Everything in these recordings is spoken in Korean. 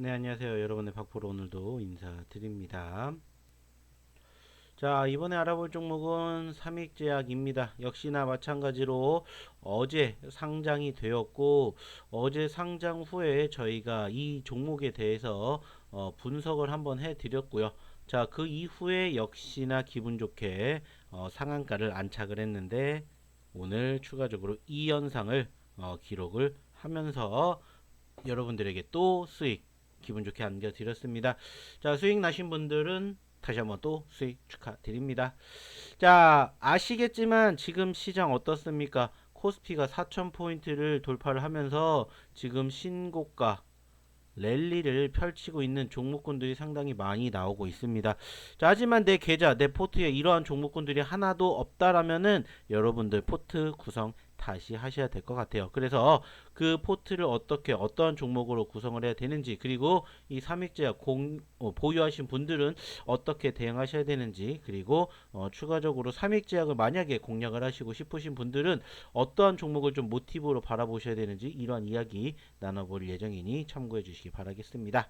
네, 안녕하세요. 여러분의 박프로 오늘도 인사드립니다. 자, 이번에 알아볼 종목은 삼익제약입니다. 역시나 마찬가지로 어제 상장이 되었고, 어제 상장 후에 저희가 이 종목에 대해서 어, 분석을 한번 해드렸고요. 자, 그 이후에 역시나 기분 좋게 어, 상한가를 안착을 했는데, 오늘 추가적으로 이 현상을 어, 기록을 하면서 여러분들에게 또 수익 기분 좋게 안겨드렸습니다. 자, 수익 나신 분들은 다시 한번 또 수익 축하드립니다. 자, 아시겠지만 지금 시장 어떻습니까? 코스피가 4,000포인트를 돌파를 하면서 지금 신고가 랠리를 펼치고 있는 종목군들이 상당히 많이 나오고 있습니다. 자, 하지만 내 계좌, 내 포트에 이러한 종목군들이 하나도 없다라면은 여러분들 포트 구성 다시 하셔야 될 것 같아요. 그래서 그 포트를 어떻게 어떠한 종목으로 구성을 해야 되는지 그리고 이 삼익제약 공 어, 보유하신 분들은 어떻게 대응하셔야 되는지 그리고 어, 추가적으로 삼익제약을 만약에 공략을 하시고 싶으신 분들은 어떠한 종목을 좀 모티브로 바라보셔야 되는지 이러한 이야기 나눠볼 예정이니 참고해 주시기 바라겠습니다.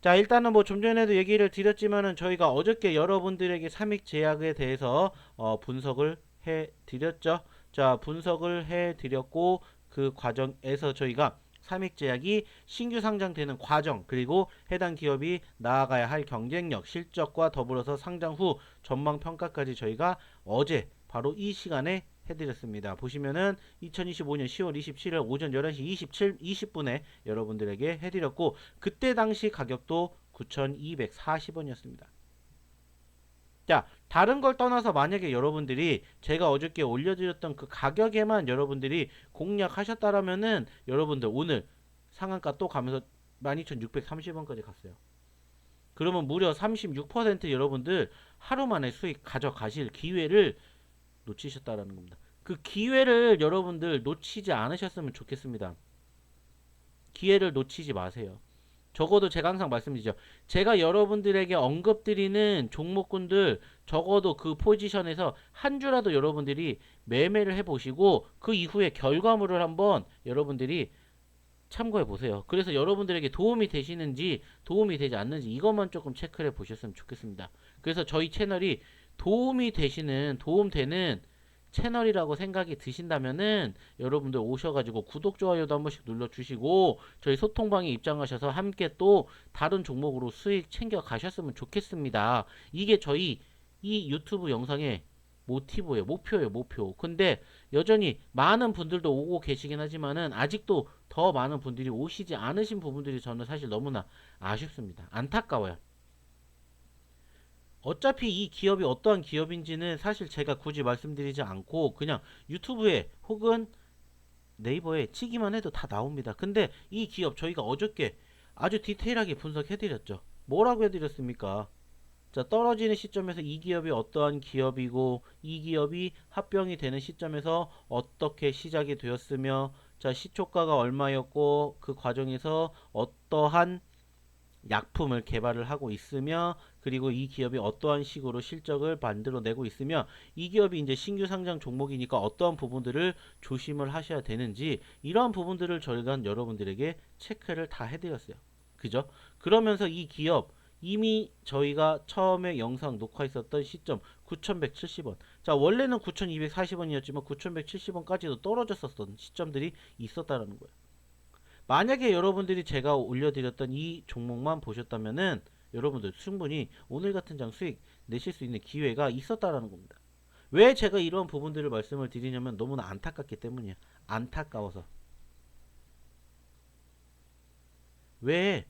자 일단은 뭐 좀 전에도 얘기를 드렸지만은 저희가 어저께 여러분들에게 삼익제약에 대해서 어, 분석을 해 드렸죠. 자, 분석을 해 드렸고 그 과정에서 저희가 삼익제약이 신규 상장되는 과정 그리고 해당 기업이 나아가야 할 경쟁력, 실적과 더불어서 상장 후 전망 평가까지 저희가 어제 바로 이 시간에 해드렸습니다. 보시면은 2025년 10월 27일 오전 11시 27, 20분에 여러분들에게 해드렸고 그때 당시 가격도 9,240원이었습니다. 자, 다른 걸 떠나서 만약에 여러분들이 제가 어저께 올려드렸던 그 가격에만 여러분들이 공략하셨다라면은 여러분들 오늘 상한가 또 가면서 12,630원까지 갔어요. 그러면 무려 36% 여러분들 하루 만에 수익 가져가실 기회를 놓치셨다라는 겁니다. 그 기회를 여러분들 놓치지 않으셨으면 좋겠습니다. 기회를 놓치지 마세요. 적어도 제가 항상 말씀드리죠. 제가 여러분들에게 언급드리는 종목군들 적어도 그 포지션에서 한 주라도 여러분들이 매매를 해보시고 그 이후에 결과물을 한번 여러분들이 참고해 보세요. 그래서 여러분들에게 도움이 되시는지 도움이 되지 않는지 이것만 조금 체크를 해 보셨으면 좋겠습니다. 그래서 저희 채널이 도움이 되시는 도움되는 채널이라고 생각이 드신다면은 여러분들 오셔가지고 구독 좋아요도 한 번씩 눌러주시고 저희 소통방에 입장하셔서 함께 또 다른 종목으로 수익 챙겨 가셨으면 좋겠습니다. 이게 저희 이 유튜브 영상의 모티브예요. 목표예요. 목표. 근데 여전히 많은 분들도 오고 계시긴 하지만은 아직도 더 많은 분들이 오시지 않으신 부분들이 저는 사실 너무나 아쉽습니다. 안타까워요. 어차피 이 기업이 어떠한 기업인지는 사실 제가 굳이 말씀드리지 않고 그냥 유튜브에 혹은 네이버에 치기만 해도 다 나옵니다. 근데 이 기업 저희가 어저께 아주 디테일하게 분석해드렸죠. 뭐라고 해드렸습니까? 자, 떨어지는 시점에서 이 기업이 어떠한 기업이고 이 기업이 합병이 되는 시점에서 어떻게 시작이 되었으며 자, 시초가가 얼마였고 그 과정에서 어떠한 약품을 개발을 하고 있으며 그리고 이 기업이 어떠한 식으로 실적을 만들어내고 있으며 이 기업이 이제 신규 상장 종목이니까 어떠한 부분들을 조심을 하셔야 되는지 이러한 부분들을 저희가 여러분들에게 체크를 다 해드렸어요. 그죠? 그러면서 이 기업 이미 저희가 처음에 영상 녹화했었던 시점 9,170원. 자, 원래는 9,240원이었지만 9,170원까지도 떨어졌었던 시점들이 있었다라는 거예요. 만약에 여러분들이 제가 올려드렸던 이 종목만 보셨다면은 여러분들 충분히 오늘 같은 장 수익 내실 수 있는 기회가 있었다라는 겁니다. 왜 제가 이런 부분들을 말씀을 드리냐면 너무나 안타깝기 때문이야. 안타까워서. 왜?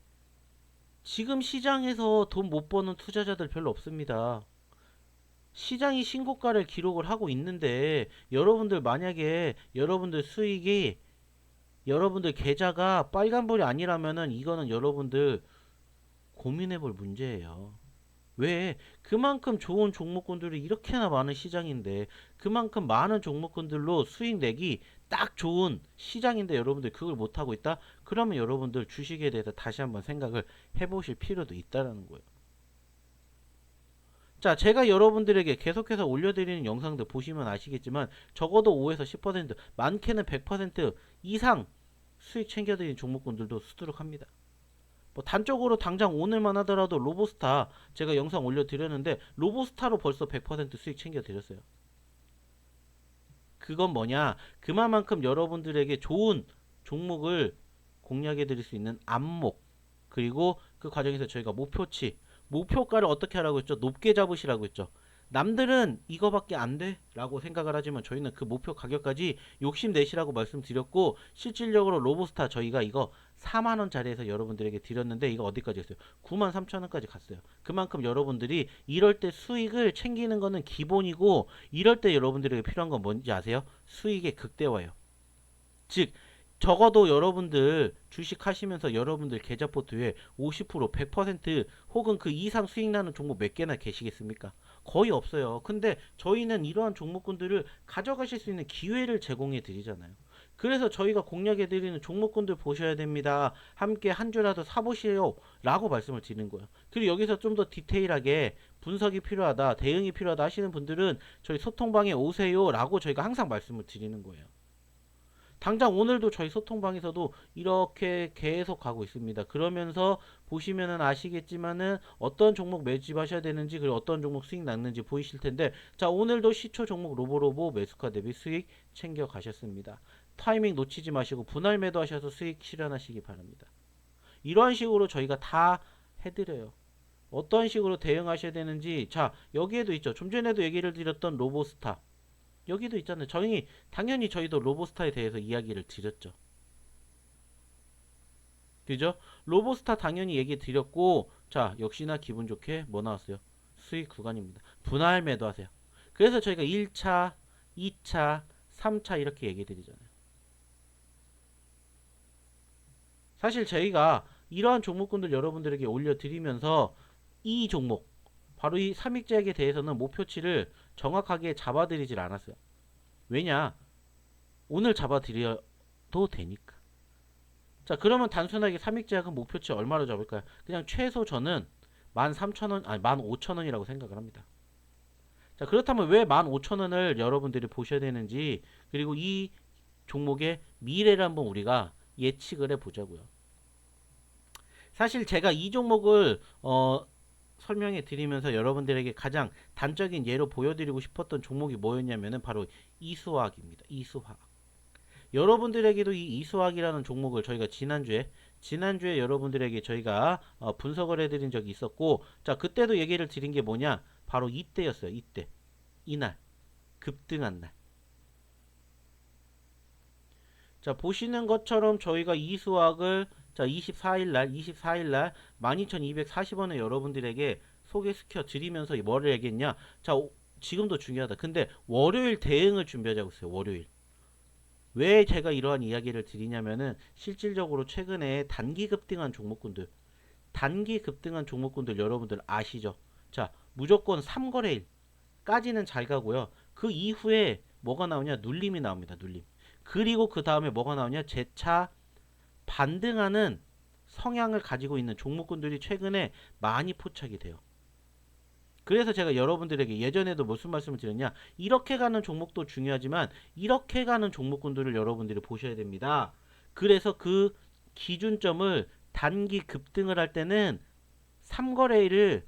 지금 시장에서 돈 못 버는 투자자들 별로 없습니다. 시장이 신고가를 기록을 하고 있는데 여러분들 만약에 여러분들 수익이 여러분들 계좌가 빨간불이 아니라면은 이거는 여러분들 고민해 볼 문제예요. 왜? 그만큼 좋은 종목군들이 이렇게나 많은 시장인데 그만큼 많은 종목군들로 수익 내기 딱 좋은 시장인데 여러분들 그걸 못 하고 있다? 그러면 여러분들 주식에 대해서 다시 한번 생각을 해보실 필요도 있다라는 거예요. 자, 제가 여러분들에게 계속해서 올려드리는 영상들 보시면 아시겠지만 적어도 5에서 10% 많게는 100% 이상 수익 챙겨드리는 종목군들도 수두룩합니다. 뭐 단적으로 당장 오늘만 하더라도 로보스타 제가 영상 올려드렸는데 로보스타로 벌써 100% 수익 챙겨드렸어요. 그건 뭐냐? 그만큼 여러분들에게 좋은 종목을 공략해 드릴 수 있는 안목 그리고 그 과정에서 저희가 목표치 목표가를 어떻게 하라고 했죠? 높게 잡으시라고 했죠. 남들은 이거밖에 안 돼? 라고 생각을 하지만 저희는 그 목표 가격까지 욕심내시라고 말씀드렸고 실질적으로 로보스타 저희가 이거 4만원짜리에서 여러분들에게 드렸는데 이거 어디까지 했어요? 9만 3천원까지 갔어요. 그만큼 여러분들이 이럴 때 수익을 챙기는 거는 기본이고 이럴 때 여러분들에게 필요한 건 뭔지 아세요? 수익의 극대화예요. 즉 적어도 여러분들 주식 하시면서 여러분들 계좌 포트에 50% 100% 혹은 그 이상 수익 나는 종목 몇 개나 계시겠습니까? 거의 없어요. 근데 저희는 이러한 종목군들을 가져가실 수 있는 기회를 제공해 드리잖아요. 그래서 저희가 공략해 드리는 종목군들 보셔야 됩니다. 함께 한 주라도 사보시오. 라고 말씀을 드리는 거예요. 그리고 여기서 좀 더 디테일하게 분석이 필요하다, 대응이 필요하다 하시는 분들은 저희 소통방에 오세요. 라고 저희가 항상 말씀을 드리는 거예요. 당장 오늘도 저희 소통방에서도 이렇게 계속 가고 있습니다. 그러면서 보시면은 아시겠지만은 어떤 종목 매집하셔야 되는지 그리고 어떤 종목 수익 났는지 보이실 텐데 자 오늘도 시초 종목 로보로보 매수가 대비 수익 챙겨 가셨습니다. 타이밍 놓치지 마시고 분할 매도하셔서 수익 실현하시기 바랍니다. 이러한 식으로 저희가 다 해드려요. 어떤 식으로 대응하셔야 되는지 자 여기에도 있죠. 좀 전에도 얘기를 드렸던 로보스타 여기도 있잖아요. 저희 당연히 저희도 로보스타에 대해서 이야기를 드렸죠. 그죠? 로보스타 당연히 얘기 드렸고 자 역시나 기분 좋게 뭐 나왔어요? 수익 구간입니다. 분할 매도하세요. 그래서 저희가 1차, 2차, 3차 이렇게 얘기 드리잖아요. 사실 저희가 이러한 종목군들 여러분들에게 올려드리면서 이 종목 바로 이 삼익제약에 대해서는 목표치를 정확하게 잡아드리질 않았어요. 왜냐? 오늘 잡아드려도 되니까. 자, 그러면 단순하게 삼익제약은 목표치 얼마로 잡을까요? 그냥 최소 저는 13,000원, 아니 15,000원이라고 생각을 합니다. 자, 그렇다면 왜 15,000원을 여러분들이 보셔야 되는지, 그리고 이 종목의 미래를 한번 우리가 예측을 해 보자고요. 사실 제가 이 종목을 어, 설명해 드리면서 여러분들에게 가장 단적인 예로 보여드리고 싶었던 종목이 뭐였냐면은 바로 이수화학입니다. 이수화학. 여러분들에게도 이 이수화학이라는 종목을 저희가 지난주에 지난주에 여러분들에게 저희가 어, 분석을 해드린 적이 있었고 자 그때도 얘기를 드린 게 뭐냐 바로 이때였어요. 이때 이날 급등한 날. 자 보시는 것처럼 저희가 이 수학을 자 24일 날 24일 날 12,240원에 여러분들에게 소개시켜 드리면서 뭐를 얘기했냐? 자 오- 지금도 중요하다. 근데 월요일 대응을 준비하자고 했어요 월요일. 왜 제가 이러한 이야기를 드리냐면은 실질적으로 최근에 단기 급등한 종목군들 단기 급등한 종목군들 여러분들 아시죠? 자 무조건 3거래일까지는 잘 가고요. 그 이후에 뭐가 나오냐? 눌림이 나옵니다 눌림 그리고 그 다음에 뭐가 나오냐 재차 반등하는 성향을 가지고 있는 종목군들이 최근에 많이 포착이 돼요. 그래서 제가 여러분들에게 예전에도 무슨 말씀을 드렸냐 이렇게 가는 종목도 중요하지만 이렇게 가는 종목군들을 여러분들이 보셔야 됩니다. 그래서 그 기준점을 단기 급등을 할 때는 3거래일을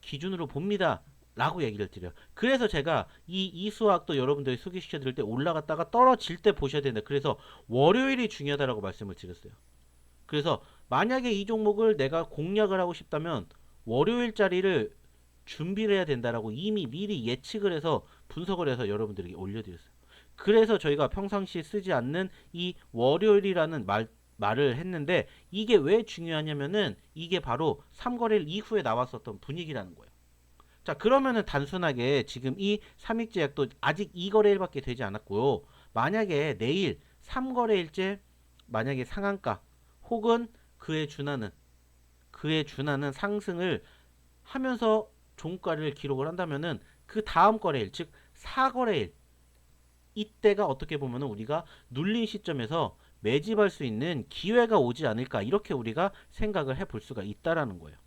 기준으로 봅니다. 라고 얘기를 드려요. 그래서 제가 이 이수학도 여러분들이 소개시켜 드릴 때 올라갔다가 떨어질 때 보셔야 된다. 그래서 월요일이 중요하다라고 말씀을 드렸어요. 그래서 만약에 이 종목을 내가 공략을 하고 싶다면 월요일 자리를 준비를 해야 된다라고 이미 미리 예측을 해서 분석을 해서 여러분들에게 올려드렸어요. 그래서 저희가 평상시에 쓰지 않는 이 월요일이라는 말, 말을 했는데 이게 왜 중요하냐면은 이게 바로 3거래일 이후에 나왔었던 분위기라는 거예요. 자 그러면은 단순하게 지금 이 삼익제약도 아직 2거래일밖에 되지 않았고요. 만약에 내일 3거래일째 만약에 상한가 혹은 그에 준하는 그에 준하는 상승을 하면서 종가를 기록을 한다면은 그 다음 거래일 즉 4거래일 이때가 어떻게 보면은 우리가 눌린 시점에서 매집할 수 있는 기회가 오지 않을까 이렇게 우리가 생각을 해 볼 수가 있다라는 거예요.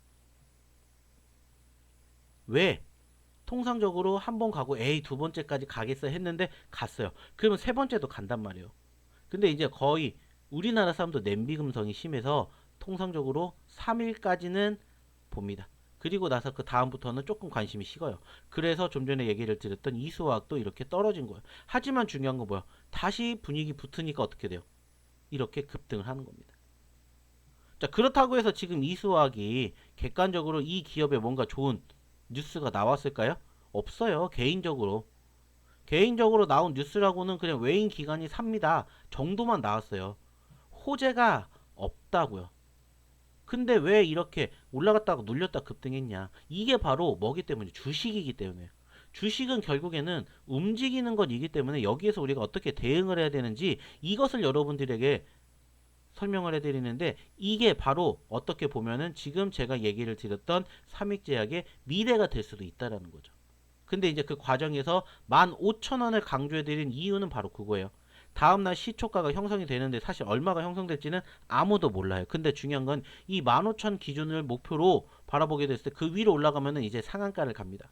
왜? 통상적으로 한 번 가고 에이 두 번째까지 가겠어 했는데 갔어요. 그러면 세 번째도 간단 말이에요. 근데 이제 거의 우리나라 사람도 냄비 금성이 심해서 통상적으로 3일까지는 봅니다. 그리고 나서 그 다음부터는 조금 관심이 식어요. 그래서 좀 전에 얘기를 드렸던 이수화학도 이렇게 떨어진 거예요. 하지만 중요한 건 뭐야? 다시 분위기 붙으니까 어떻게 돼요? 이렇게 급등을 하는 겁니다. 자, 그렇다고 해서 지금 이수화학이 객관적으로 이 기업에 뭔가 좋은 뉴스가 나왔을까요? 없어요. 개인적으로. 개인적으로 나온 뉴스라고는 그냥 외인 기관이 삽니다. 정도만 나왔어요. 호재가 없다고요. 근데 왜 이렇게 올라갔다가 눌렸다 급등했냐? 이게 바로 뭐기 때문에 주식이기 때문에. 주식은 결국에는 움직이는 것이기 때문에 여기에서 우리가 어떻게 대응을 해야 되는지 이것을 여러분들에게 설명을 해드리는데 이게 바로 어떻게 보면은 지금 제가 얘기를 드렸던 삼익제약의 미래가 될 수도 있다라는 거죠. 근데 이제 그 과정에서 15,000원을 강조해드린 이유는 바로 그거예요. 다음날 시초가가 형성이 되는데 사실 얼마가 형성될지는 아무도 몰라요. 근데 중요한 건 이 15,000 기준을 목표로 바라보게 됐을 때 그 위로 올라가면은 이제 상한가를 갑니다.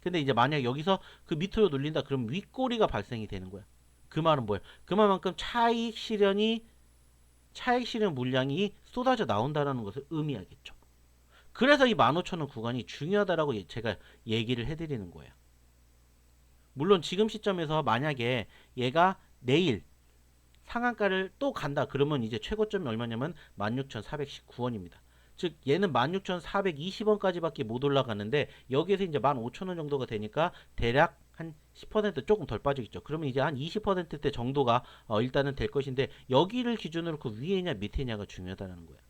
근데 이제 만약 여기서 그 밑으로 눌린다 그러면 윗꼬리가 발생이 되는 거야. 그 말은 뭐예요? 그만큼 차익 실현이 차익 실현 물량이 쏟아져 나온다라는 것을 의미하겠죠. 그래서 이 15,000원 구간이 중요하다라고 예- 제가 얘기를 해드리는 거예요. 물론 지금 시점에서 만약에 얘가 내일 상한가를 또 간다 그러면 이제 최고점이 얼마냐면 16,419원입니다. 즉 얘는 16,420원까지밖에 못 올라가는데 여기에서 이제 15,000원 정도가 되니까 대략 한 10% 조금 덜 빠지겠죠. 그러면 이제 한 20%대 정도가 어, 일단은 될 것인데 여기를 기준으로 그 위에냐 밑에냐가 중요하다는 거예요.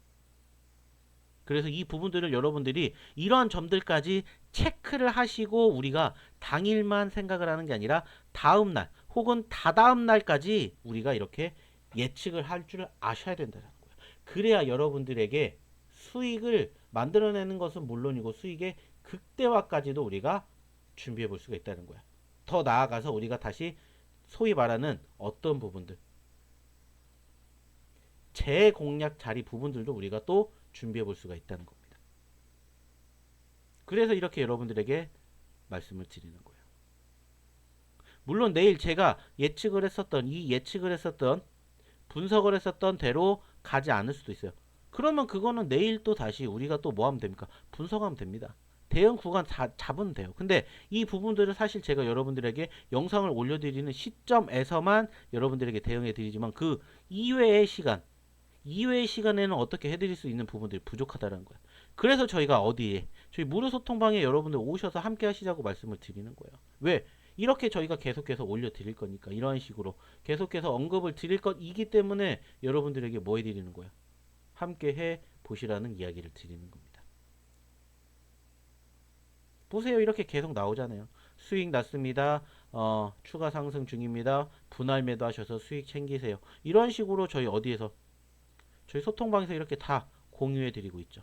그래서 이 부분들을 여러분들이 이러한 점들까지 체크를 하시고 우리가 당일만 생각을 하는 게 아니라 다음 날 혹은 다다음 날까지 우리가 이렇게 예측을 할 줄 아셔야 된다는 거예요. 그래야 여러분들에게 수익을 만들어내는 것은 물론이고 수익의 극대화까지도 우리가 준비해 볼 수가 있다는 거야. 더 나아가서 우리가 다시 소위 말하는 어떤 부분들 재공략 자리 부분들도 우리가 또 준비해 볼 수가 있다는 겁니다. 그래서 이렇게 여러분들에게 말씀을 드리는 거예요. 물론 내일 제가 예측을 했었던 이 예측을 했었던 분석을 했었던 대로 가지 않을 수도 있어요. 그러면 그거는 내일 또 다시 우리가 또 뭐 하면 됩니까? 분석하면 됩니다. 대응 구간 자, 잡으면 돼요. 근데 이 부분들을 사실 제가 여러분들에게 영상을 올려드리는 시점에서만 여러분들에게 대응해 드리지만 그 이외의 시간, 이외의 시간에는 어떻게 해드릴 수 있는 부분들이 부족하다는 거예요. 그래서 저희가 어디에 저희 무료 소통방에 여러분들 오셔서 함께 하시자고 말씀을 드리는 거예요. 왜? 이렇게 저희가 계속해서 올려드릴 거니까 이러한 식으로 계속해서 언급을 드릴 것이기 때문에 여러분들에게 뭐 해드리는 거예요? 함께 해 보시라는 이야기를 드리는 겁니다. 보세요. 이렇게 계속 나오잖아요. 수익 났습니다. 어, 추가 상승 중입니다. 분할 매도하셔서 수익 챙기세요. 이런 식으로 저희 어디에서 저희 소통방에서 이렇게 다 공유해 드리고 있죠.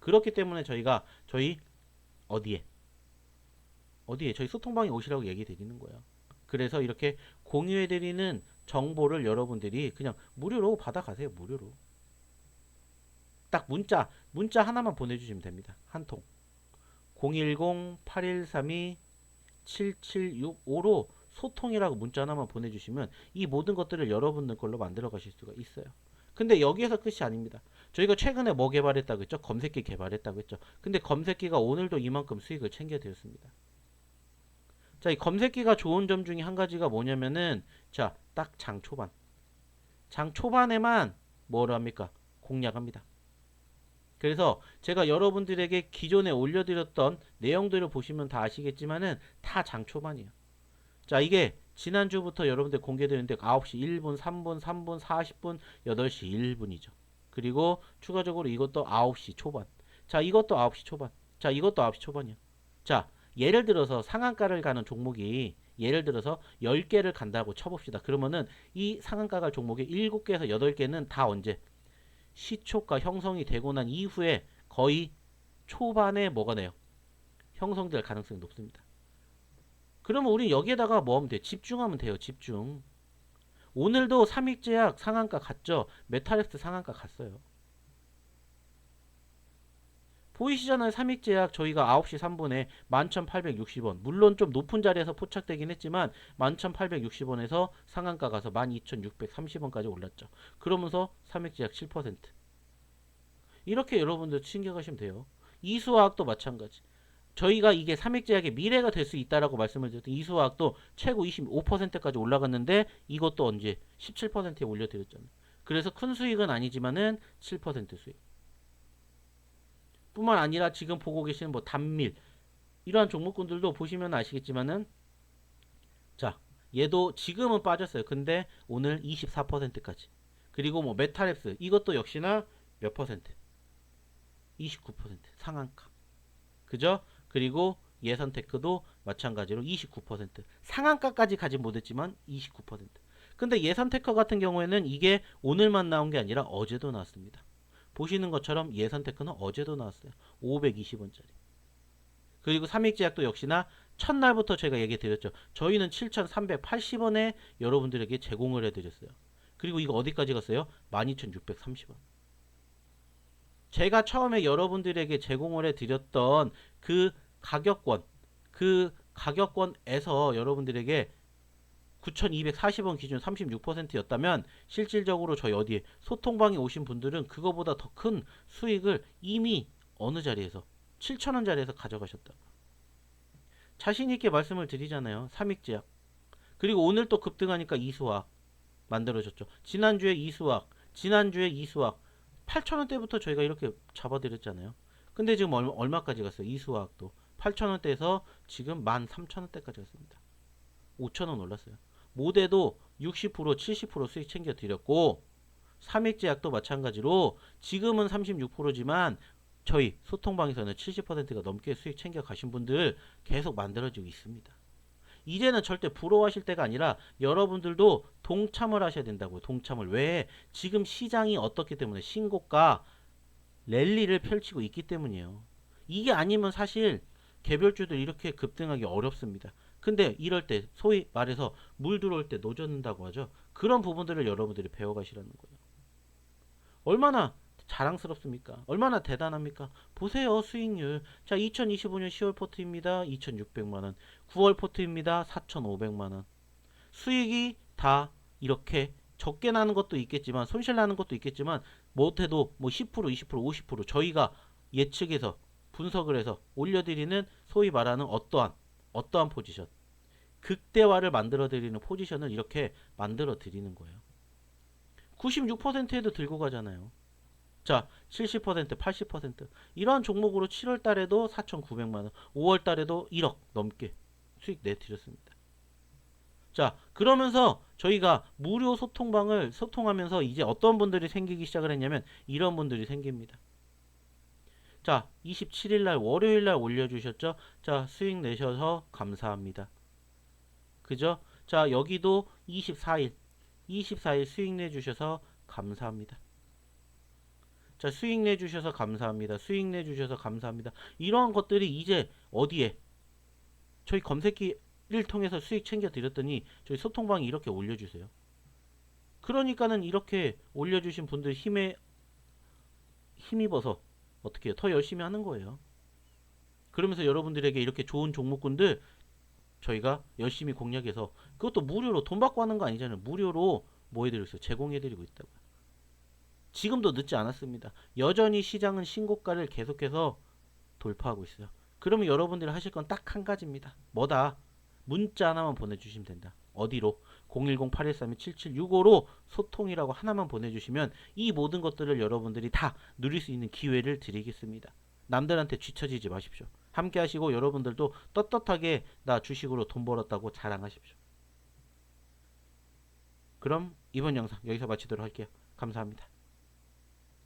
그렇기 때문에 저희가 저희 어디에 어디에 저희 소통방에 오시라고 얘기 드리는 거예요. 그래서 이렇게 공유해 드리는 정보를 여러분들이 그냥 무료로 받아 가세요. 무료로. 딱 문자 문자 하나만 보내 주시면 됩니다. 한 통. 010-8132-7765로 소통이라고 문자 하나만 보내주시면 이 모든 것들을 여러분들 걸로 만들어 가실 수가 있어요. 근데 여기에서 끝이 아닙니다. 저희가 최근에 뭐 개발했다고 했죠? 검색기 개발했다고 했죠. 근데 검색기가 오늘도 이만큼 수익을 챙겨 드렸습니다. 자, 이 검색기가 좋은 점 중에 한 가지가 뭐냐면은 자, 딱 장 초반. 장 초반에만 뭐를 합니까? 공략합니다. 그래서 제가 여러분들에게 기존에 올려드렸던 내용들을 보시면 다 아시겠지만은 다 장 초반이에요. 자, 이게 지난주부터 여러분들 공개되는데 9시 1분, 3분, 3분, 40분, 8시 1분이죠. 그리고 추가적으로 이것도 9시 초반. 자, 이것도 9시 초반. 자, 이것도 9시 초반이야. 자, 예를 들어서 상한가를 가는 종목이 예를 들어서 10개를 간다고 쳐봅시다. 그러면은 이 상한가 갈 종목의 7개에서 8개는 다 언제? 시초가 형성이 되고 난 이후에 거의 초반에 뭐가 나요? 형성될 가능성이 높습니다. 그러면 우리 여기에다가 뭐 하면 돼? 집중하면 돼요. 집중. 오늘도 삼익제약 상한가 갔죠? 메탈렉스 상한가 갔어요. 보이시잖아요. 삼익제약 저희가 9시 3분에 11,860원. 물론 좀 높은 자리에서 포착되긴 했지만 11,860원에서 상한가 가서 12,630원까지 올랐죠. 그러면서 삼익제약 7%. 이렇게 여러분들 챙겨가시면 돼요. 이수화학도 마찬가지. 저희가 이게 삼액제약의 미래가 될 수 있다라고 말씀을 드렸던 이수화학도 최고 25%까지 올라갔는데 이것도 언제 17%에 올려드렸잖아요. 그래서 큰 수익은 아니지만은 7% 수익. 뿐만 아니라 지금 보고 계시는 뭐 단밀 이러한 종목군들도 보시면 아시겠지만은 자 얘도 지금은 빠졌어요. 근데 오늘 24%까지. 그리고 뭐 메탈엑스 이것도 역시나 몇 퍼센트? 29% 상한가. 그죠? 그리고 예선 테크도 마찬가지로 29% 상한가까지 가진 못했지만 29%. 근데 예선 테크 같은 경우에는 이게 오늘만 나온 게 아니라 어제도 나왔습니다. 보시는 것처럼 예선 테크는 어제도 나왔어요. 520원짜리. 그리고 삼익제약도 역시나 첫날부터 제가 얘기 드렸죠. 저희는 7,380원에 여러분들에게 제공을 해드렸어요. 그리고 이거 어디까지 갔어요? 12,630원. 제가 처음에 여러분들에게 제공을 해드렸던 그 가격권, 그 가격권에서 여러분들에게 9,240원 기준 36%였다면 실질적으로 저희 어디에 소통방에 오신 분들은 그거보다 더 큰 수익을 이미 어느 자리에서 7,000원짜리에서 가져가셨다. 자신 있게 말씀을 드리잖아요. 삼익제약. 그리고 오늘 또 급등하니까 이수학 만들어졌죠. 지난주에 이수학, 지난주에 이수학 8,000원대부터 저희가 이렇게 잡아드렸잖아요. 근데 지금 얼마, 얼마까지 갔어요? 이수학도 8,000원대에서 지금 13,000원대까지 갔습니다. 5,000원 올랐어요. 모대도 60% 70% 수익 챙겨 드렸고 삼익제약도 마찬가지로 지금은 36%지만 저희 소통방에서는 70%가 넘게 수익 챙겨 가신 분들 계속 만들어지고 있습니다. 이제는 절대 부러워하실 때가 아니라 여러분들도 동참을 하셔야 된다고요. 동참을. 왜? 지금 시장이 어떻기 때문에 신고가 랠리를 펼치고 있기 때문이에요. 이게 아니면 사실 개별주들 이렇게 급등하기 어렵습니다. 근데 이럴 때 소위 말해서 물 들어올 때 노젓는다고 하죠. 그런 부분들을 여러분들이 배워가시라는 거예요. 얼마나 자랑스럽습니까? 얼마나 대단합니까? 보세요, 수익률. 자, 2025년 10월 포트입니다. 2,600만원. 9월 포트입니다. 4,500만원. 수익이 다 이렇게 적게 나는 것도 있겠지만, 손실 나는 것도 있겠지만, 못해도 뭐 10%, 20%, 50% 저희가 예측해서 분석을 해서 올려드리는 소위 말하는 어떠한, 어떠한 포지션. 극대화를 만들어 드리는 포지션을 이렇게 만들어 드리는 거예요. 96%에도 들고 가잖아요. 자, 70%, 80% 이러한 종목으로 7월 달에도 4,900만 원, 5월 달에도 1억 넘게 수익 내 드렸습니다. 자, 그러면서 저희가 무료 소통방을 소통하면서 이제 어떤 분들이 생기기 시작을 했냐면 이런 분들이 생깁니다. 자, 27일 날 월요일 날 올려 주셨죠? 자, 수익 내셔서 감사합니다. 그죠? 자, 여기도 24일 24일 수익 내 주셔서 감사합니다. 자, 수익 내 주셔서 감사합니다. 수익 내 주셔서 감사합니다. 이러한 것들이 이제 어디에 저희 검색기를 통해서 수익 챙겨 드렸더니 저희 소통방에 이렇게 올려 주세요. 그러니까는 이렇게 올려 주신 분들 힘에 힘입어서 어떻게 해요? 더 열심히 하는 거예요. 그러면서 여러분들에게 이렇게 좋은 종목군들 저희가 열심히 공략해서 그것도 무료로 돈 받고 하는 거 아니잖아요. 무료로 뭐 해드리고 있어요? 제공해드리고 있다고요. 지금도 늦지 않았습니다. 여전히 시장은 신고가를 계속해서 돌파하고 있어요. 그러면 여러분들이 하실 건 딱 한 가지입니다. 뭐다? 문자 하나만 보내주시면 된다. 어디로? 010-813-7765로 소통이라고 하나만 보내주시면 이 모든 것들을 여러분들이 다 누릴 수 있는 기회를 드리겠습니다. 남들한테 쥐쳐지지 마십시오. 함께 하시고 여러분들도 떳떳하게 나 주식으로 돈 벌었다고 자랑하십시오. 그럼 이번 영상 여기서 마치도록 할게요. 감사합니다.